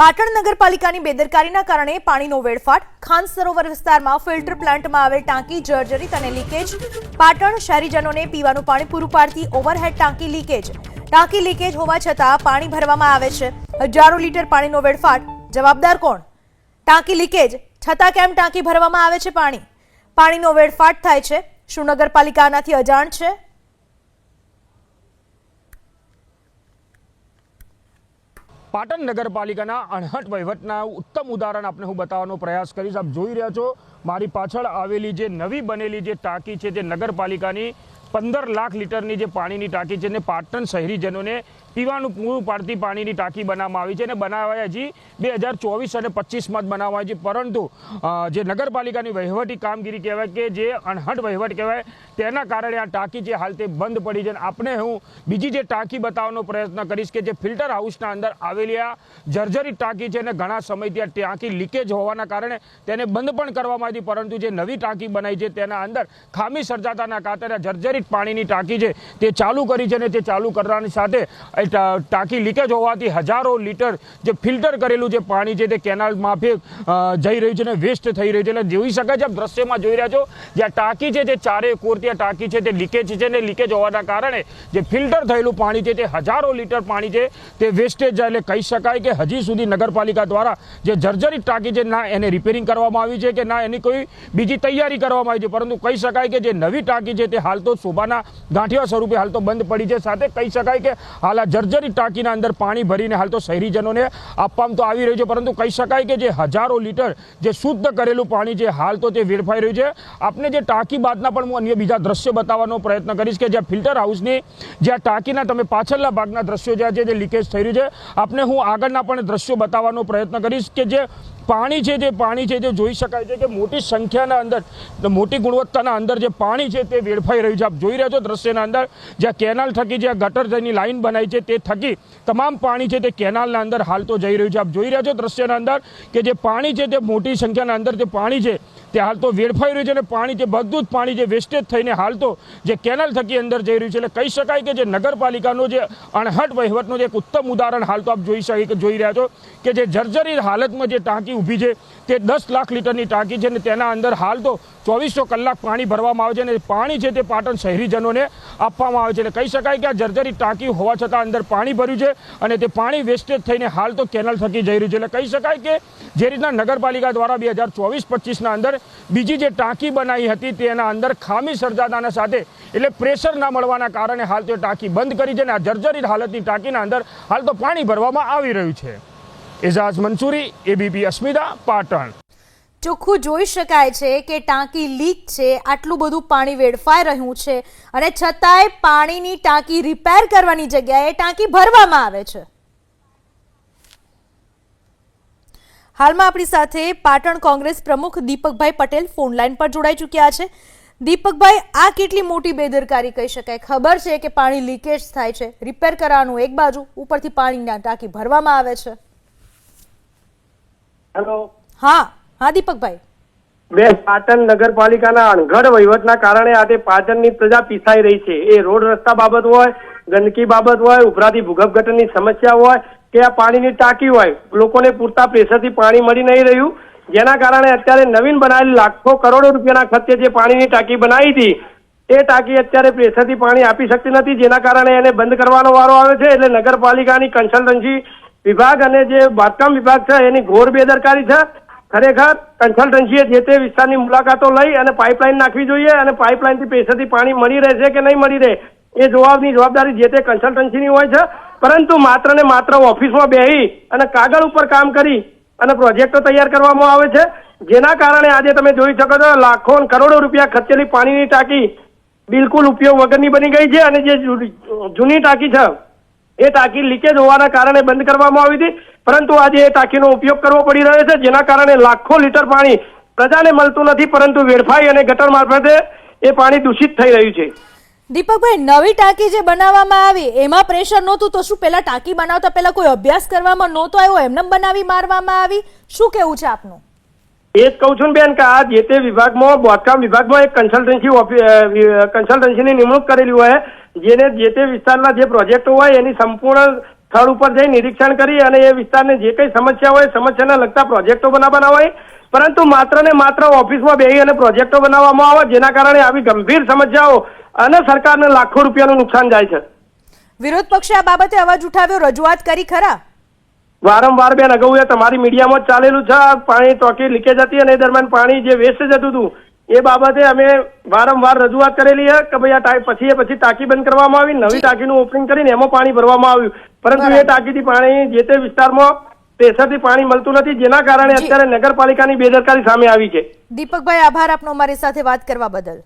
પાટણ નગરપાલિકાની બેદરકારીના કારણે પાણીનો વેડફાટ. ખાન સરોવર વિસ્તારમાં ફિલ્ટર પ્લાન્ટમાં આવેલ ટાંકી જર્જરિત અને લીકેજ. પાટણ શહેરીજનોને પીવાનું પાણી પૂરું પાડતી ઓવરહેડ ટાંકી લીકેજ. ટાંકી લીકેજ હોવા છતાં પાણી ભરવામાં આવે છે. હજારો લીટર પાણીનો વેડફાટ. જવાબદાર કોણ? ટાંકી લીકેજ. છતાં કેમ ટાંકી ભરવામાં આવે છે પાણી? પાણીનો વેડફાટ થાય છે. શું નગરપાલિકા આનાથી અજાણ છે? પાટણ નગરપાલિકાના અણહટ વહીવટના ઉત્તમ ઉદાહરણ આપને હું બતાવવાનો પ્રયાસ કરીશ. આપ જોઈ રહ્યા છો, મારી પાછળ આવેલી જે નવી બનેલી જે ટાંકી છે તે નગરપાલિકાની પંદર લાખ લીટરની જે પાણીની ટાંકી છે ને પાટણ શહેરીજનોને પીવાનું પૂરું પાડતી પાણીની ટાંકી બનાવવામાં આવી છે અને બનાવાય હજી બે હજાર ચોવીસ અને પચીસમાં જ બનાવવા છે પરંતુ જે નગરપાલિકાની વહીવટી કામગીરી કહેવાય કે જે અણહટ વહીવટ કહેવાય, તેના કારણે આ ટાંકી જે હાલ તે બંધ પડી છે આપણે હું બીજી જે ટાંકી બતાવવાનો પ્રયત્ન કરીશ કે જે ફિલ્ટર હાઉસના અંદર આવેલી આ જર્જરિત ટાંકી છે અને ઘણા સમયથી આ ટાંકી લીકેજ હોવાના કારણે તેને બંધ પણ કરવામાં આવી પરંતુ જે નવી ટાંકી બનાવી છે તેના અંદર ખામી સર્જાતાના કારણે જર્જરિત પાણીની ટાંકી છે તે ચાલુ કરી છે અને તે ચાલુ કરવાની સાથે ટાંકી લીકેજ હોવાથી હજારો લીટર જે ફિલ્ટર કરેલું જે પાણી છે તે કેનાલ માફે જઈ રહ્યું છે અને વેસ્ટ થઈ રહ્યું છે. એટલે જોઈ શકાય છે, આપ દ્રશ્યમાં જોઈ રહ્યા છો, જે આ ટાંકી છે, જે ચારે કોરતી આ ટાંકી છે, તે લીકેજ છે ને લીકેજ હોવાના કારણે જે ફિલ્ટર થયેલું પાણી છે તે હજારો લીટર પાણી છે તે વેસ્ટેજ એટલે કહી શકાય કે હજી સુધી નગરપાલિકા દ્વારા જે જર્જરિત ટાંકી છે, ના એને રિપેરિંગ કરવામાં આવી છે કે ના એની કોઈ બીજી તૈયારી કરવામાં આવી છે. પરંતુ કહી શકાય કે જે નવી ટાંકી છે તે હાલ તો શોભાના ગાંઠિયા સ્વરૂપે હાલ તો બંધ પડી છે. સાથે કહી શકાય કે હાલ આ જર્જરિત ટાંકીના અંદર પાણી ભરીને હાલ તો શહેરીજનોને આપવામાં તો આવી રહ્યું છે, પરંતુ કહી શકાય કે જે હજારો લીટર જે શુદ્ધ કરેલું પાણી છે, હાલ તો તે વેડફાઈ રહ્યું છે. આપને જે ટાંકી બાદના પણ હું અન્ય બીજા દ્રશ્ય બતાવવાનો પ્રયત્ન કરીશ કે જ્યાં ફિલ્ટર હાઉસની જ્યાં ટાંકીના તમે પાછળના ભાગના દ્રશ્યો જ્યાં છે, જે લીકેજ થઈ રહ્યું છે, આપને હું આગળના પણ દ્રશ્યો બતાવવાનો પ્રયત્ન કરીશ કે જે પાણી છે જે પાણી છે જે જોઈ શકાય છે કે મોટી સંખ્યાના અંદર મોટી ગુણવત્તાના અંદર જે પાણી છે તે વેડફાઈ રહ્યું છે. આપ જોઈ રહ્યા છો દ્રશ્યના અંદર, જ્યાં કેનાલ થકી જ્યાં ગટર જેની લાઈન બનાવી છે તે થકી તમામ પાણી છે તે કેનાલના અંદર હાલ તો જઈ રહ્યું છે. આપ જોઈ રહ્યા છો દ્રશ્યના અંદર કે જે પાણી છે તે મોટી સંખ્યાના અંદર જે પાણી છે તે હાલ તો વેડફાઈ રહ્યું છે અને પાણી જે બધું જ પાણી જે વેસ્ટેજ થઈને હાલ તો જે કેનાલ થકી અંદર જઈ રહ્યું છે એટલે કહી શકાય કે જે નગરપાલિકાનો જે અણહટ વહીવટનું જે એક ઉત્તમ ઉદાહરણ હાલ તો આપ જોઈ શકે, જોઈ રહ્યા છો કે જે જર્જરી હાલતમાં જે ટાંકી ઊભી છે તે દસ લાખ લીટરની ટાંકી છે અને તેના અંદર હાલ તો ચોવીસો કલાક પાણી ભરવામાં આવે છે અને પાણી છે તે પાટણ શહેરીજનોને આપવામાં આવે છે એટલે કહી શકાય કે આ જર્જરી ટાંકી હોવા છતાં અંદર પાણી ભર્યું છે અને તે પાણી વેસ્ટેજ થઈને હાલ તો કેનલ થકી જઈ રહ્યું છે. એટલે કહી શકાય કે જે રીતના નગરપાલિકા દ્વારા બે હજાર ચોવીસ પચીસના અંદર બીજી જે ટાંકી બનાવી હતી તેના અંદર ખામી સર્જાતાના સાથે એટલે પ્રેશર ના મળવાના કારણે હાલ તે ટાંકી બંધ કરી છે અને આ જર્જરિત હાલતની ટાંકીના અંદર હાલ તો પાણી ભરવામાં આવી રહ્યું છે. એઝાઝ મંસૂરી એબીપી અસ્મિતા, પાટણ. ચોખ્ખું જોઈ શકાય છે કે ટાંકી લીક છે, આટલું બધું પાણી વેડફાઈ રહ્યું છે અને છતાંય પાણીની ટાંકી રિપેર કરવાની જગ્યાએ ટાંકી ભરવામાં આવે છે. હાલમાં આપણી સાથે પાટણ કોંગ્રેસ પ્રમુખ દીપકભાઈ પટેલ ફોન લાઈન પર જોડાઈ ચૂક્યા છે. દીપકભાઈ, આ કેટલી મોટી બેદરકારી કહી શકાય? ખબર છે કે પાણી લીકેજ થાય છે. રિપેર કરવાનું એક બાજુ, ઉપરથી પાણીના ટાંકી ભરવામાં આવે છે. હેલો હા હા દીપકભાઈ. બે પાટણ નગરપાલિકાના અણઘડ વહીવટના કારણે આજે પાટણની પ્રજા પીસાઈ રહી છે. એ રોડ રસ્તા બાબત હોય ગંદકી બાબત હોય ઉભરાતી ભૂગર્ભ ગટરની સમસ્યા હોય કે આ પાણીની ટાંકી હોય લોકોને પૂરતા પ્રેશરથી પાણી મળી નહીં રહ્યું. જેના કારણે અત્યારે નવીન બનાવેલી લાખો કરોડો રૂપિયાના ખર્ચે જે પાણીની ટાંકી બનાવી હતી એ ટાંકી અત્યારે પ્રેશરથી પાણી આપી શકતી નથી. જેના કારણે એને બંધ કરવાનો વારો આવે છે. એટલે નગરપાલિકાની કન્સલ્ટન્સી વિભાગ અને જે બાંધકામ વિભાગ છે, એની ઘોર બેદરકારી છે. ખરેખર કન્સલ્ટન્સીએ જે તે વિસ્તારની મુલાકાતો લઈ અને પાઇપલાઇન નાખવી જોઈએ અને પાઇપલાઇનથી પૈસાથી પાણી મળી રહેશે કે નહીં મળી રહે, એ જવાબની જવાબદારી જે તે કન્સલ્ટન્સીની હોય છે. પરંતુ માત્ર ને માત્ર ઓફિસમાં બેહી અને કાગળ ઉપર કામ કરી અને પ્રોજેક્ટો તૈયાર કરવામાં આવે છે. જેના કારણે આજે તમે જોઈ શકો છો, લાખો કરોડો રૂપિયા ખર્ચેલી પાણીની ટાંકી બિલકુલ ઉપયોગ વગરની બની ગઈ છે અને જે જૂની ટાંકી છે એ ટાંકી લીકેજ હોવાના કારણે બંધ કરવામાં આવી હતી. પરંતુ આજે એ ટાંકીનો ઉપયોગ કરવો પડી રહ્યો છે જેના કારણે લાખો લીટર પાણી પ્રજાને મળતું નથી પરંતુ વેડફાઈ અને ગટર મારફતે એ પાણી દૂષિત થઈ રહ્યું છે. દીપકભાઈ નવી ટાંકી જે બનાવવામાં આવી એમાં પ્રેશર નહોતું તો શું પેલા ટાંકી બનાવતા પહેલા કોઈ અભ્યાસ કરવામાં નહોતો આવ્યો? એમને બનાવી મારવામાં આવી? શું કેવું છે આપનું? એ જ કહું છું બેન કે આ જે તે વિભાગમાં બાંધકામ વિભાગમાં એક કન્સલ્ટન્સી કન્સલ્ટન્સીની નિમણૂક કરેલી હોય જેને જે તે વિસ્તારના જે પ્રોજેક્ટો હોય એની સંપૂર્ણ સ્થળ ઉપર જઈ નિરીક્ષણ કરી અને એ વિસ્તારને જે કઈ સમસ્યા હોય સમસ્યાને લગતા પ્રોજેક્ટો બનાવવાના હોય. પરંતુ માત્ર ને માત્ર ઓફિસમાં બેહી અને પ્રોજેક્ટો બનાવવામાં આવે જેના કારણે આવી ગંભીર સમસ્યાઓ અને સરકારને લાખો રૂપિયાનું નુકસાન જાય છે. વિરોધ પક્ષે આ બાબતે અવાજ ઉઠાવ્યો. રજૂઆત કરી ખરા? વારંવાર બેન અગાઉ તમારી મીડિયામાં જ ચાલેલું છે. પાણી ટોકી લીકેજ હતી અને એ દરમિયાન પાણી જે વેસ્ટ જતું હતું એ બાબતે અમે વારંવાર રજૂઆત કરેલી છે કે ભાઈ આ ટાંકી પછી એ પછી ટાંકી બંધ કરવામાં આવી નવી ટાંકીનું ઓપનિંગ કરીને એમાં પાણી ભરવામાં આવ્યું. પરંતુ એ. ટાંકીથી પાણી જે તે વિસ્તારમાં પ્રેશરથી પાણી મળતું નથી જેના કારણે અત્યારે નગરપાલિકાની બેદરકારી સામે આવી છે. દીપકભાઈ આભાર આપનો અમારી સાથે વાત કરવા બદલ.